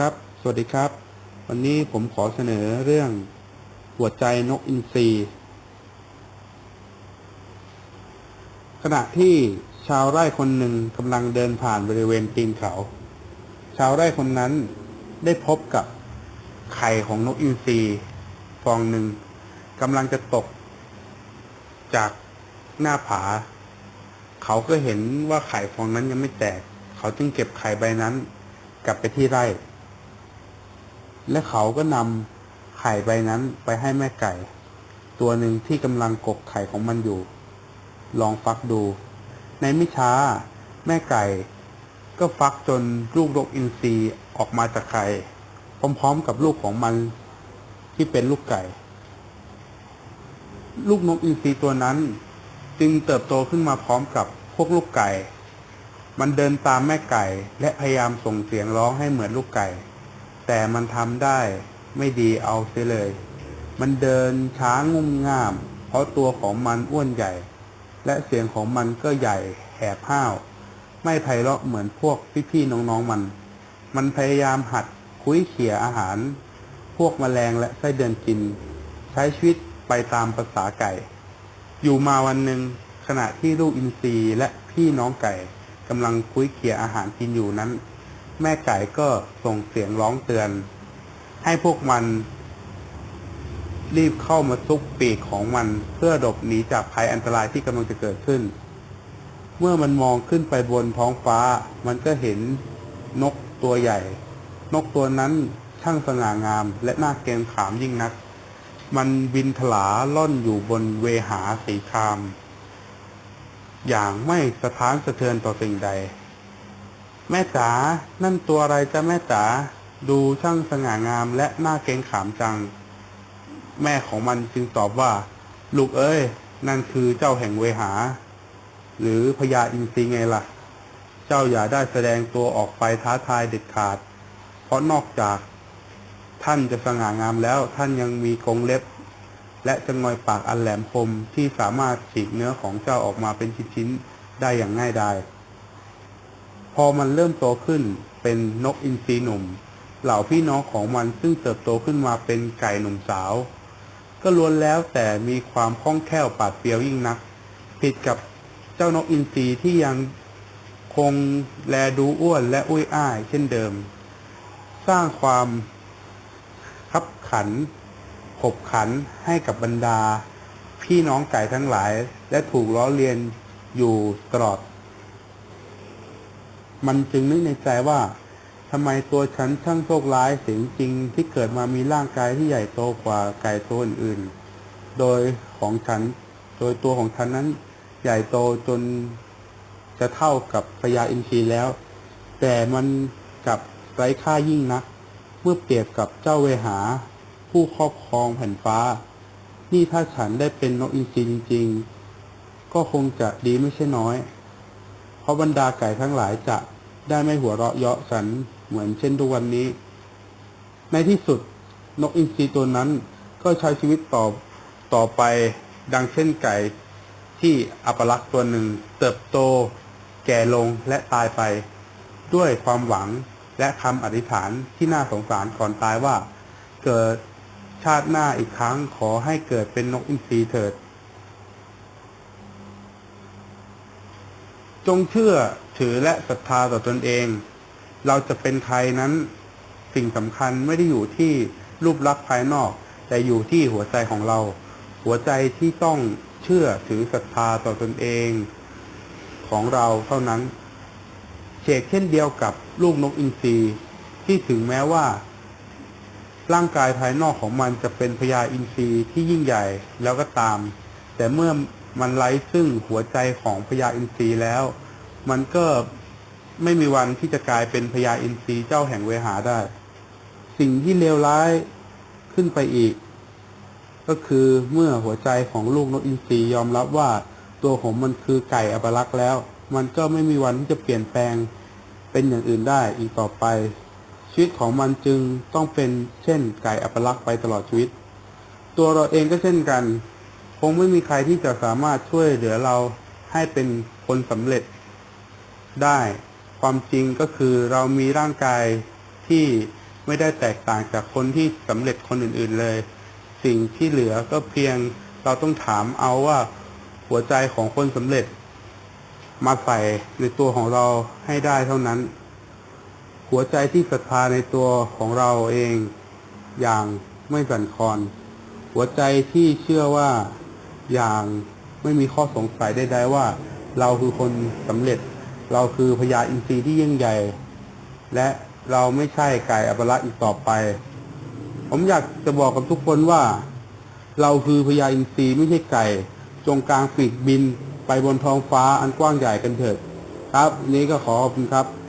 ครับ สวัสดีครับ วันนี้ผมขอเสนอเรื่องหัวใจนกอินทรีขณะที่ชาวไร่คนหนึ่งกำลังเดินผ่านบริเวณตีนเขา ชาวไร่คนนั้นได้พบกับไข่ของนกอินทรีฟองหนึ่งกำลังจะตก จากหน้าผา เขาก็เห็นว่าไข่ฟองนั้นยังไม่แตก เขาจึงเก็บไข่ใบนั้น กลับไปที่ไร่ และเขาก็นำไข่ใบนั้นไปให้แม่ไก่ ตัวหนึ่งที่กำลังกกไข่ของมันอยู่ ลองฟักดู ในไม่ช้า แม่ไก่ ก็ฟักจนลูกนกอินทรีออกมาจากไข่พร้อมๆกับลูกของมันที่เป็นลูกไก่ ลูกนกอินทรีตัวนั้น จึงเติบโตขึ้นมาพร้อมกับพวกลูกไก่ มันเดินตามแม่ไก่และพยายามส่งเสียงร้องให้เหมือนลูกไก่ แต่มันทำได้ไม่ดีเอาเสียเลย มันเดินช้างุ่มง่าม เพราะตัวของมันอ้วนใหญ่ และเสียงของมันก็ใหญ่แหบห้าว ไม่ไพเราะเหมือนพวกพี่ๆน้องๆมัน มันพยายามหัดคุ้ยเขี่ยอาหาร พวกแมลงและไส้เดือนกิน ใช้ชีวิตไปตามภาษาไก่ อยู่มาวันหนึ่งขณะที่ลูกอินทรีและพี่น้องไก่กำลังคุ้ยเขี่ยอาหารกินอยู่นั้น แม่ไก่ก็ส่งเสียงร้องเตือน ให้พวกมันรีบเข้ามาซุกปีกของมันเพื่อหลบหนีจากภัยอันตรายที่กำลังจะเกิดขึ้น เมื่อมันมองขึ้นไปบนท้องฟ้า มันก็เห็นนกตัวใหญ่ นกตัวนั้นช่างสง่างาม และน่าเกรงขามยิ่งนัก มันบินถลาล่อนอยู่บนเวหาสีคราม อย่างไม่สะท้านสะเทือนต่อสิ่งใด แม่จ๋านั่นตัวอะไรจ้ะแม่จ๋าดูช่างสง่างามและน่าเกรงขามจัง แม่ของมันจึงตอบว่า ลูกเอ้ย นั่นคือเจ้าแห่งเวหา หรือพญาอินทรีไงล่ะ เจ้าอย่าได้แสดงตัวออกไปท้าทายเด็ดขาด เพราะนอกจาก ท่านจะสง่างามแล้วท่านยังมีกรงเล็บ และจะงอยปากอันแหลมคมที่สามารถฉีกเนื้อของเจ้าออกมาเป็นชิ้นๆได้อย่างง่ายดาย พอมันเริ่มโตขึ้นเป็นนกอินทรีหนุ่ม เหล่าพี่น้องของมันซึ่งเติบโตขึ้นมาเป็นไก่หนุ่มสาว ก็ล้วนแล้วแต่มีความคล่องแคล่วปาดเปรียวยิ่งนัก ผิดกับเจ้านกอินทรีที่ยังคงแลดูอ้วนและอุ้ยอ้ายเช่นเดิม สร้างความขับขัน ขบขันให้กับบรรดา พี่น้องไก่ทั้งหลาย และถูกล้อเลียนอยู่ตลอด มันจึงนึกในใจว่าทำไมตัวฉันช่างโชคร้ายเสียงจริงที่เกิดมามีร่างกายที่ใหญ่โตกว่าไก่ตัวอื่นๆโดยของฉัน โดยตัวของฉันนั้นใหญ่โตจนจะเท่ากับพญาอินทรีแล้ว แต่มันกับไร้ค่ายิ่งนัก เมื่อเปรียบกับเจ้าเวหา ผู้ครอบครองแผ่นฟ้า นี่ถ้าฉันได้เป็นนกอินทรีจริง ๆ ก็คงจะดีไม่ใช่น้อย เพราะบรรดาไก่ทั้งหลายจะ ได้ไม่หัวเราะเยาะฉันเหมือนเช่นทุกวันนี้ ในที่สุดนกอินทรีตัวนั้นก็ใช้ชีวิตต่อต่อไปดังเช่นไก่ที่อัปลักษ์ตัวหนึ่ง เติบโต แก่ลงและตายไป ด้วยความหวังและคำอธิษฐานที่น่าสงสารก่อนตายว่า เกิดชาติหน้าอีกครั้งขอให้เกิดเป็นนกอินทรีเถิด จงเชื่อ ถือและศรัทธาต่อตนเอง เราจะเป็นใครนั้นสิ่งสำคัญไม่ได้อยู่ที่รูปลักษณ์ภายนอก แต่อยู่ที่หัวใจของเรา หัวใจที่ต้องเชื่อถือศรัทธาต่อตนเอง ของเราเท่านั้นเชกเช่นเดียวกับลูกนกอินทรีที่ถึงแม้ว่า ร่างกายภายนอกของมันจะเป็นพญาอินทรีที่ยิ่งใหญ่แล้วก็ตาม แต่เมื่อมันไร้ซึ่งหัวใจของพญาอินทรีแล้ว มันก็ไม่มีวันที่จะกลายเป็นพญาอินทรีเจ้าแห่งเวหาได้ สิ่งที่เลวร้ายขึ้นไปอีก ก็คือเมื่อหัวใจของลูกนกอินทรียอมรับว่าตัวของมันคือไก่อัปลักษ์แล้ว มันก็ไม่มีวันที่จะเปลี่ยนแปลงเป็นอย่างอื่นได้อีกต่อไป ชีวิตของมันจึงต้องเป็นเช่นไก่อัปลักษ์ไปตลอดชีวิต ตัวเราเองก็เช่นกัน คงไม่มีใครที่จะสามารถช่วยเหลือเราให้เป็นคนสำเร็จ ได้ ความจริงก็คือเรามีร่างกายที่ไม่ได้แตกต่างจากคนที่สำเร็จคนอื่นๆเลย สิ่งที่เหลือก็เพียงเราต้องถามเอาว่าหัวใจของคนสำเร็จ มาใส่ในตัวของเราให้ได้เท่านั้น หัวใจที่ศรัทธาในตัวของเราเอง อย่างไม่สั่นคลอน หัวใจที่เชื่อว่าอย่างไม่มีข้อสงสัยใดๆว่า เราคือคนสำเร็จ เราคือพญาอินทรีย์ที่ยิ่งใหญ่ และเราไม่ใช่ไก่อัปลักษณ์อีกต่อไป ผมอยากจะบอกกับทุกคนว่า เราคือพญาอินทรีย์ไม่ใช่ไก่ จงกลางปีกบินไปบนท้องฟ้าอันกว้างใหญ่กันเถิด ครับนนี้ก็ขอขอบคุณครับ